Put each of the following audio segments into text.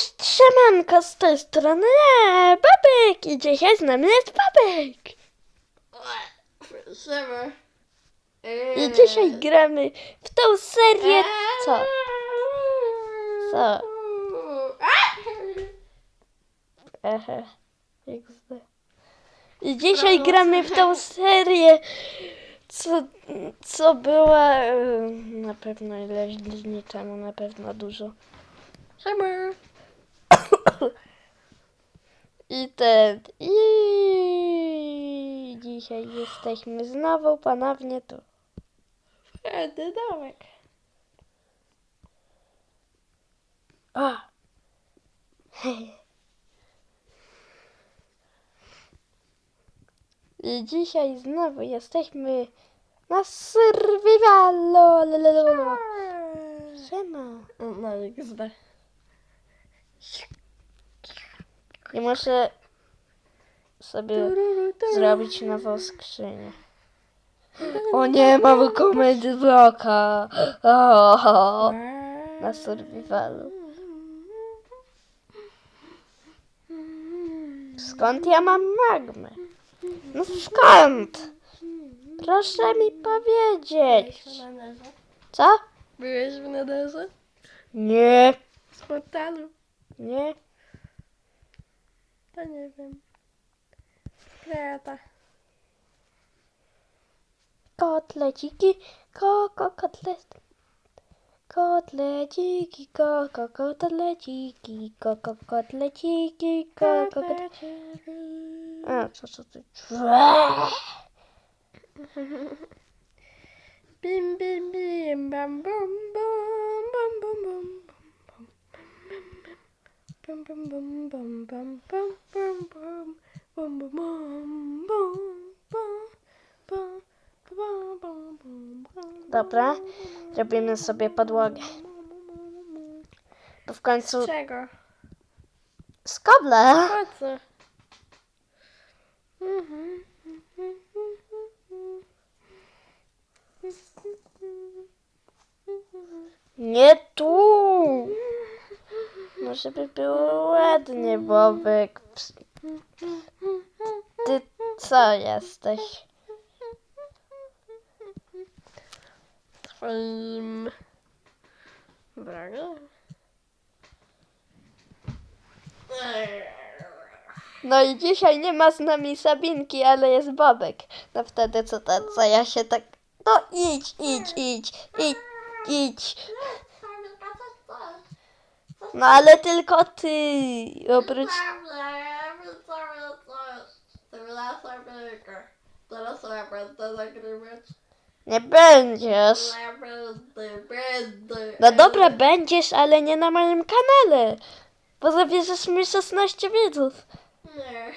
Cześć, z tej strony ja, Babek i dzisiaj z nami jest Babek. Siema. I dzisiaj gramy w tą serię, co? Co? Ehe, XD. I dzisiaj gramy w tą serię, co, co była na pewno ileś dni temu, na pewno dużo. Siema. I ten. I dzisiaj jesteśmy znowu ponownie tu. Fajny domek. O! I dzisiaj znowu jesteśmy na survivalu. Siema. No XD. I muszę sobie zrobić nową skrzynię. O nie, mamy komedy bloka. O, na survivalu. Skąd ja mam magmę? No skąd? Proszę mi powiedzieć. Co? Byłeś w nederze? Nie, Z portalu? nie. To nie wiem. Kreta. Kotleciki, koko, kotlet. Kotleciki, koko, kotleciki, koko, kotleciki, koko, kotleciki. A, co, co ty? Bim bim bim bam bum bum bum bum bum bum bum bum bum bum bum bum bum bum bum bum bum bum bum Dobra, robimy sobie podłogę. Bo w końcu Czego? z kobla. Po co? Mhm. Nie tu. Żeby było ładnie, Bobek. Ty co jesteś? Twoim wrogiem? No i dzisiaj nie ma z nami Sabinki, ale jest Bobek. No wtedy co ten, co ja się tak... No idź, idź, idź, idź, idź. No ale tylko ty. Oprócz... Nie będziesz. No dobra, będziesz, ale nie na moim kanale. Bo zabierzesz mi 16 widzów. Nie.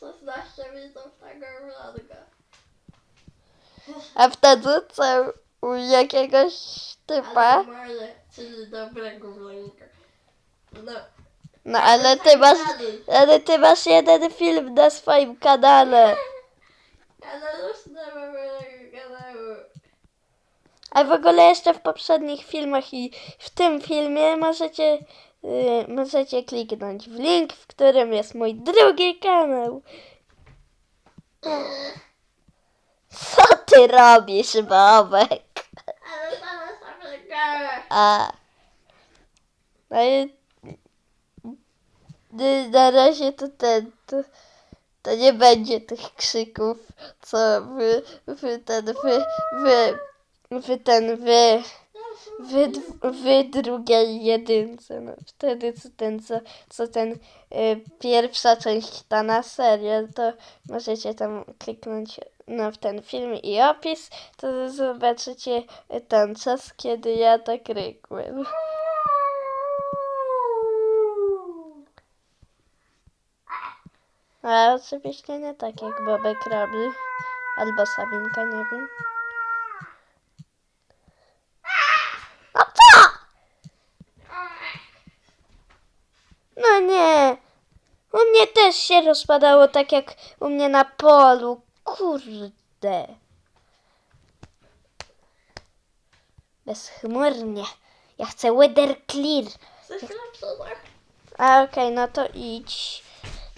16 widzów tego vloga. A wtedy co? U jakiegoś typa? Czyli dobrego vloga. No. No ale ty masz... Ale ty masz jeden film na swoim kanale. Ale już nie mam mojego kanału. A w ogóle jeszcze w poprzednich filmach i w tym filmie możecie, yy, możecie kliknąć w link, w którym jest mój drugi kanał. Co ty robisz, Bobek? Ale sama sobie grałem. A. No i y, na razie to ten, to, to nie będzie tych krzyków, co wy, wy ten, wy, wy, wy ten, wy, wy, wy drugiej jedynce, no wtedy co ten, co, co ten y, pierwsza część ta na serię, to możecie tam kliknąć no, w ten film i opis, to zobaczycie ten czas, kiedy ja tak rykłem. Ale oczywiście nie tak jak Bobek robi. Albo Sabinka, nie wiem. No co? No nie. U mnie też się rozpadało tak jak u mnie na polu. Kurde. Bezchmurnie. Ja chcę weather clear. A okej, no to idź.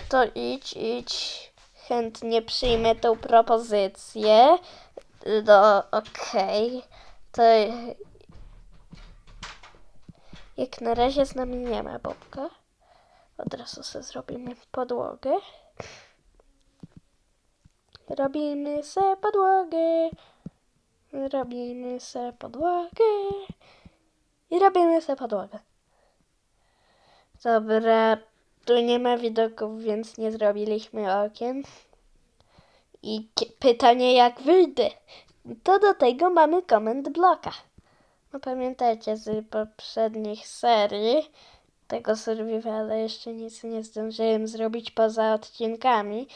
To idź, idź. Chętnie przyjmę tą propozycję. No, okej. To jak na razie z nami nie ma Bobka. Od razu sobie zrobimy podłogę. Robimy se podłogę. Robimy se podłogę. I robimy se podłogę. Dobra, tu nie ma widoków, więc nie zrobiliśmy okien. I pytanie, jak wyjdę? To do tego mamy comment bloka. No pamiętajcie z poprzednich serii tego survivala jeszcze nic nie zdążyłem zrobić poza odcinkami.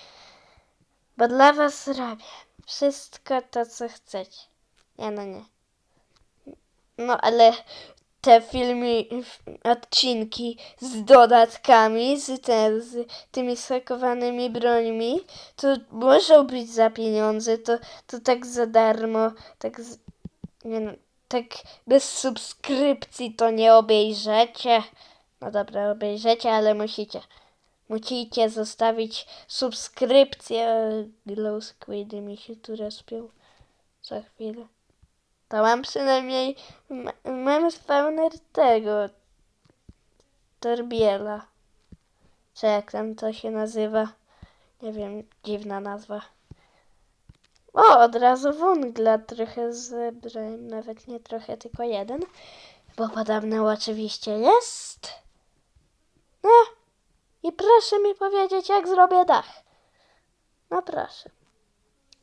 Bo dla was robię wszystko to, co chcecie. Nie, no nie. No ale te filmy, odcinki z dodatkami, z, te, z tymi skakowanymi brońmi, to muszą być za pieniądze, to, to tak za darmo, tak z, nie no, tak bez subskrypcji to nie obejrzecie. No dobra, obejrzecie, ale musicie. Musicie zostawić subskrypcję. Glow Squidy mi się tu respią za chwilę. To mam przynajmniej, ma- mam spawner tego, Torbiela. Czy jak tam to się nazywa? Nie wiem, dziwna nazwa. O, od razu węgla trochę zebrałem, nawet nie trochę, tylko jeden. Bo podobno oczywiście jest. No, i proszę mi powiedzieć, jak zrobię dach. No proszę.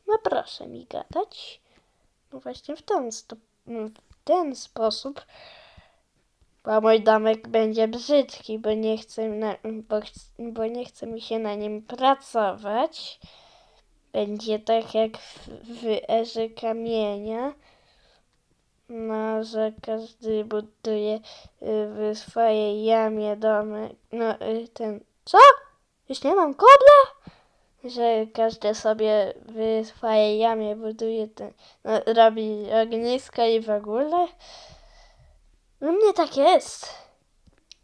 No proszę mi gadać. No właśnie w ten, sto- w ten sposób. Bo mój domek będzie brzydki, bo nie chcę, na, bo, bo nie chce mi się na nim pracować. Będzie tak jak w, w erze kamienia. No, że każdy buduje y, w swojej jamie domek. No, y, ten. Co? Już nie mam kobla? Że każdy sobie w swojej jamie buduje ten. No, robi ognisko i w ogóle. U mnie tak jest.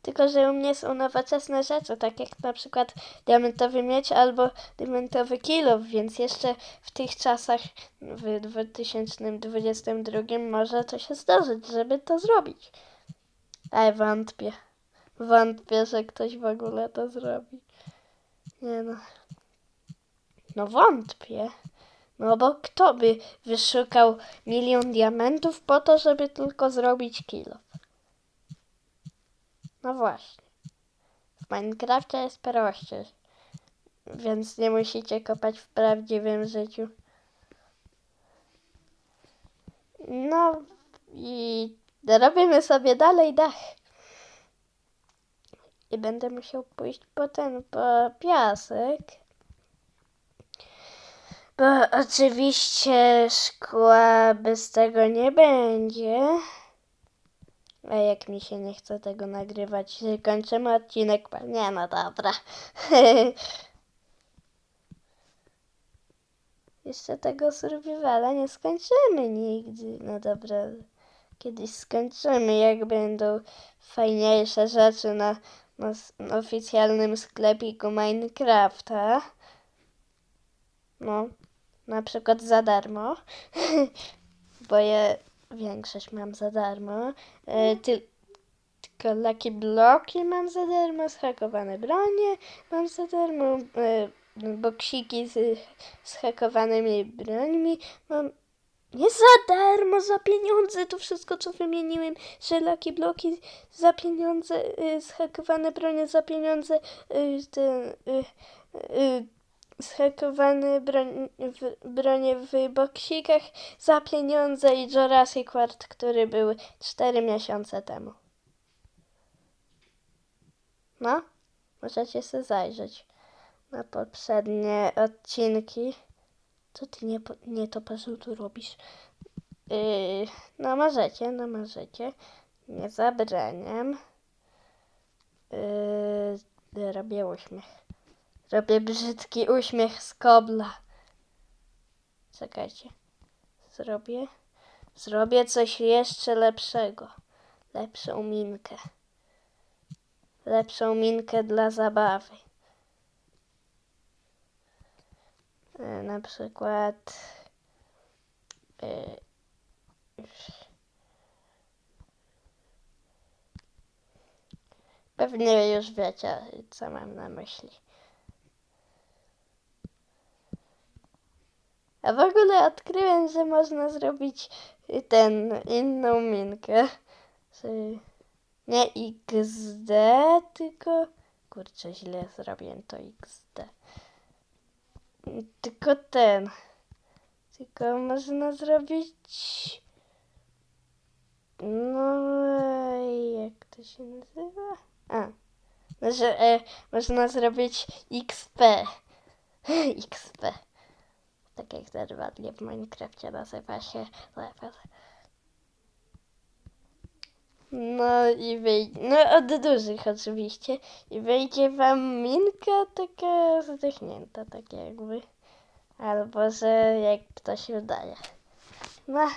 Tylko, że u mnie są nowoczesne rzeczy, tak jak na przykład diamentowy miecz albo diamentowy kilof, więc jeszcze w tych czasach, w 2022 może to się zdarzyć, żeby to zrobić. Ale wątpię. Wątpię, że ktoś w ogóle to zrobi. Nie no. No wątpię. No bo kto by wyszukał milion diamentów po to, żeby tylko zrobić kilo? No właśnie. W Minecrafcie jest prościej. Więc nie musicie kopać w prawdziwym życiu. No i robimy sobie dalej dach. I będę musiał pójść po ten, po piasek. Bo oczywiście szkła bez tego nie będzie. A jak mi się nie chce tego nagrywać, kończymy odcinek. Nie no dobra. Jeszcze tego survivala nie skończymy nigdy. No dobra, kiedyś skończymy, jak będą fajniejsze rzeczy na, na, oficjalnym sklepiku Minecrafta. No, na przykład za darmo. Bo ja większość mam za darmo. E, ty, tylko Lucky Bloki mam za darmo, zhakowane bronie mam za darmo, e, boksiki z zhakowanymi brońmi mam nie za darmo, za pieniądze, to wszystko co wymieniłem, że Lucky Bloki za pieniądze, y, zhakowane bronie za pieniądze, y, ten, y, y, zhakowane broń, w, bronie w boksikach za pieniądze i Jurassic World, który był 4 miesiące temu. No, możecie sobie zajrzeć na poprzednie odcinki. Co ty nie, nie to pasu tu robisz? Yy, no możecie, no możecie. Nie zabraniam. Yy, robię uśmiech. Robię brzydki uśmiech z kobla. Czekajcie. Zrobię. Zrobię coś jeszcze lepszego. Lepszą minkę. lepszą minkę dla zabawy. E, Na przykład e, pewnie już wiecie, co mam na myśli. A w ogóle odkryłem, że można zrobić ten inną minkę. Nie XD, tylko kurczę, źle zrobiłem to XD. Tylko ten. Tylko można zrobić. No, jak to się nazywa? A, no, że e, można zrobić XP. XP. Tak jak ten ładnie w Minecrafcie nazywa się level. No i wyjdzie, no od dużych oczywiście. I wyjdzie wam minka taka zdechnięta, tak jakby. Albo, że jak to się udaje. No.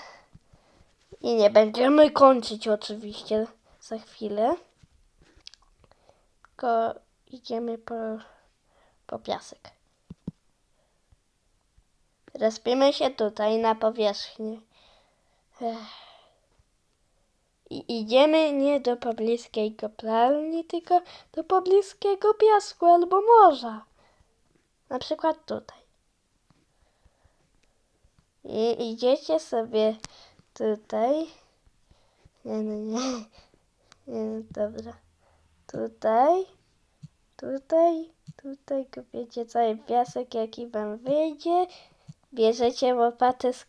I nie będziemy kończyć oczywiście za chwilę. Tylko idziemy po, po piasek. Rozpimy się tutaj na powierzchni. Ech. I idziemy nie do pobliskiej kopalni, tylko do pobliskiego piasku albo morza. Na przykład tutaj. I idziecie sobie tutaj. Nie, no nie. Nie, no dobra. Tutaj. Tutaj. Tutaj kopiecie cały piasek, jaki wam wyjdzie. Bierzecie łopatę z,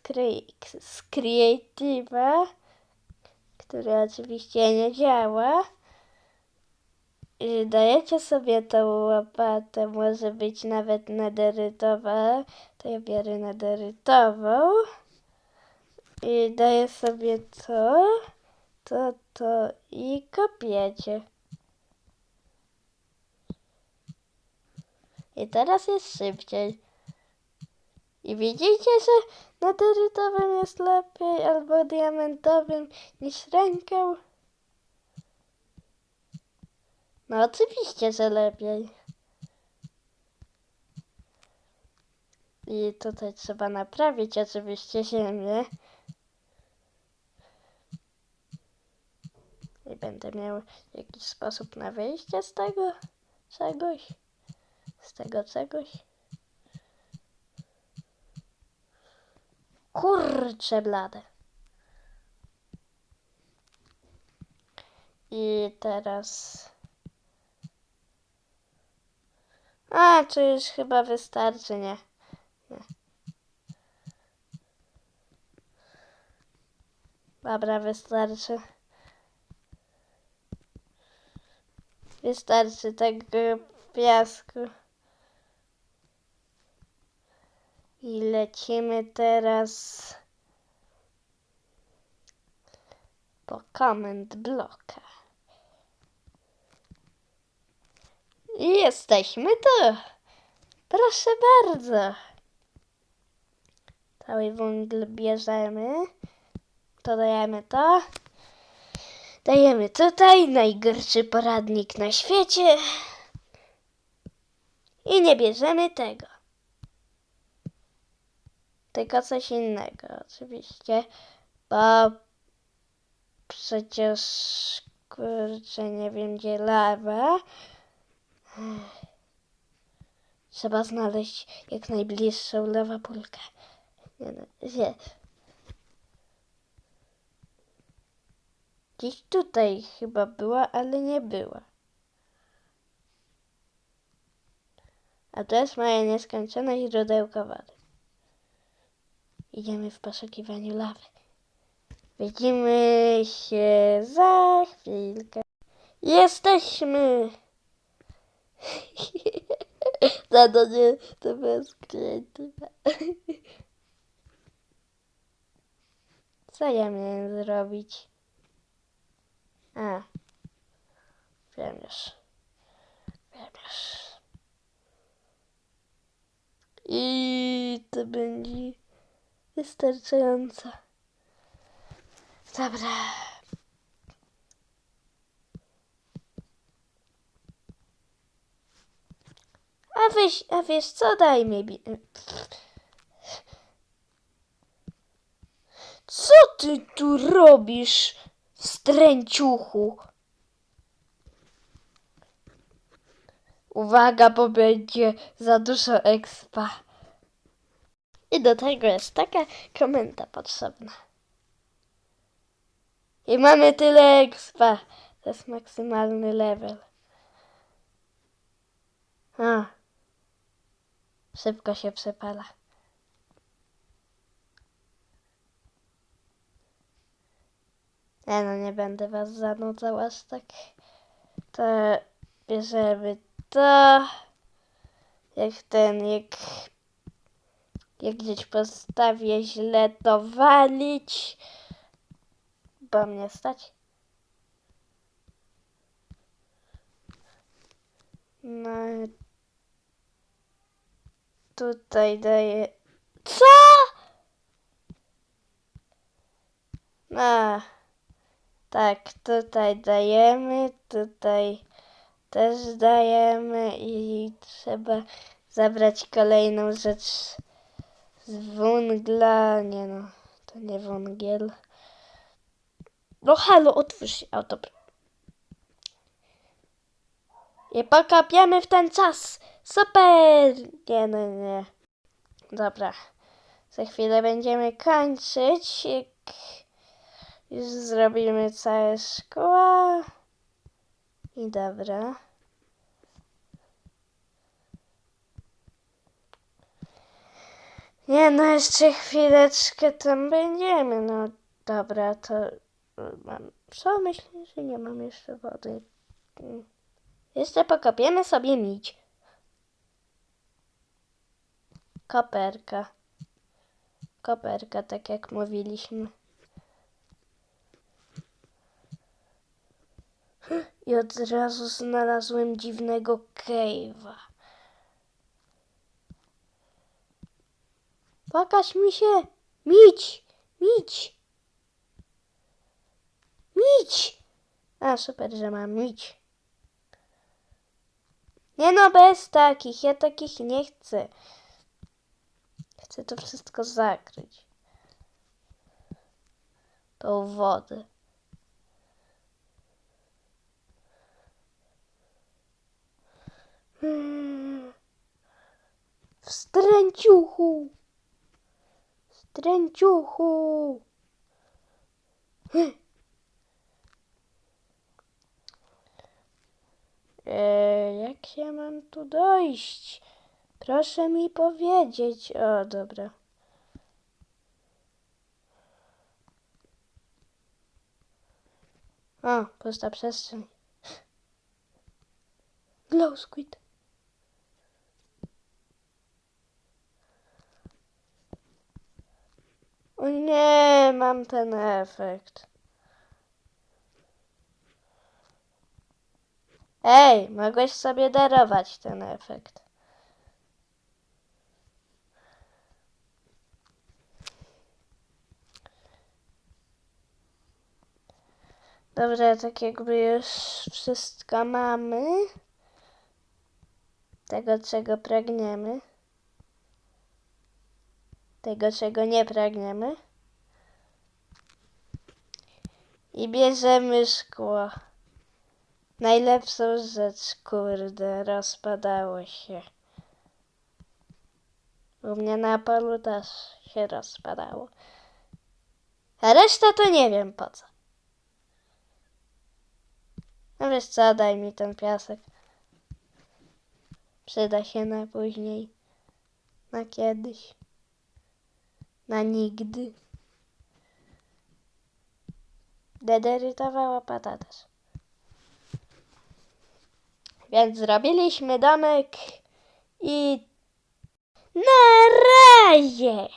z Creative'a, która oczywiście nie działa. I dajecie sobie tą łopatę, może być nawet nederytowa, to ja biorę nederytową. I daję sobie to, to, to i kopiecie. I teraz jest szybciej. I widzicie, że nederytowym jest lepiej albo diamentowym niż ręką? No oczywiście, że lepiej. I tutaj trzeba naprawić oczywiście ziemię. I będę miał jakiś sposób na wyjście z tego czegoś. Z tego czegoś. Kurcze blade. I teraz... A, to już chyba wystarczy, nie? nie. Dobra, wystarczy. Wystarczy tego piasku. I lecimy teraz po comment bloka. I jesteśmy tu. Proszę bardzo. Cały węgiel bierzemy. To dajemy to. Dajemy tutaj najgorszy poradnik na świecie. I nie bierzemy tego. Tylko coś innego, oczywiście. Bo przecież kurczę, nie wiem gdzie lawa. Trzeba znaleźć jak najbliższą lawapulkę. Nie no, gdzie? Gdzieś tutaj chyba była, ale nie była. A to jest moje nieskończone źródełko wody. Idziemy w poszukiwaniu lawy. Widzimy się za chwilkę. Jesteśmy! No to nie, to bez. Co ja miałem zrobić? A. Wiem już. Wiem już. I to będzie wystarczająco. Dobra. weź, a wiesz co, daj mi. Co ty tu robisz, wstręciuchu? Uwaga, bo będzie za dużo expa. I do tego jest taka komenda potrzebna. I mamy tyle expa. To jest maksymalny level. A. Szybko się przepala. Nie no, nie będę was zanudzał aż tak. To bierzemy to. Jak ten, jak... Jak gdzieś postawię źle, to walić. Bo mnie stać. No tutaj daję. Co? A, tak, tutaj dajemy, tutaj też dajemy i trzeba zabrać kolejną rzecz z węgla. Nie no, to nie węgiel. No halo, otwórz się. Dobra. I pokapiemy w ten czas. Super! Nie, no nie. Dobra. Za chwilę będziemy kończyć. Już zrobimy całe szkoła. I dobra. Nie, no jeszcze chwileczkę tam będziemy. No dobra, to y, mam. Co myślę, że nie mam jeszcze wody. Mm. Jeszcze pokopiemy sobie mić. Koperka. Koperka, tak jak mówiliśmy. I od razu znalazłem dziwnego cave'a. Pokaż mi się! Mić! Mić! Mić! A, super, że mam mić. Nie no, bez takich. Ja takich nie chcę. Chcę to wszystko zakryć. Tą wodę. Hmm. Wstręciuchu! Wstręciuchu! Hmm. E, jak się mam tu dojść? Proszę mi powiedzieć. O, dobra. O, pusta przestrzeń. Glow squid. O nie, mam ten efekt. Ej, mogłeś sobie darować ten efekt. Dobrze, tak jakby już wszystko mamy. Tego, czego pragniemy. Tego, czego nie pragniemy. I bierzemy szkło. Najlepszą rzecz, kurde, rozpadało się. U mnie na polu też się rozpadało. A reszta to nie wiem po co. No wiesz co, daj mi ten piasek. Przyda się na później. Na kiedyś. Na nigdy. Dederytowa łopata też. Więc zrobiliśmy domek i na razie!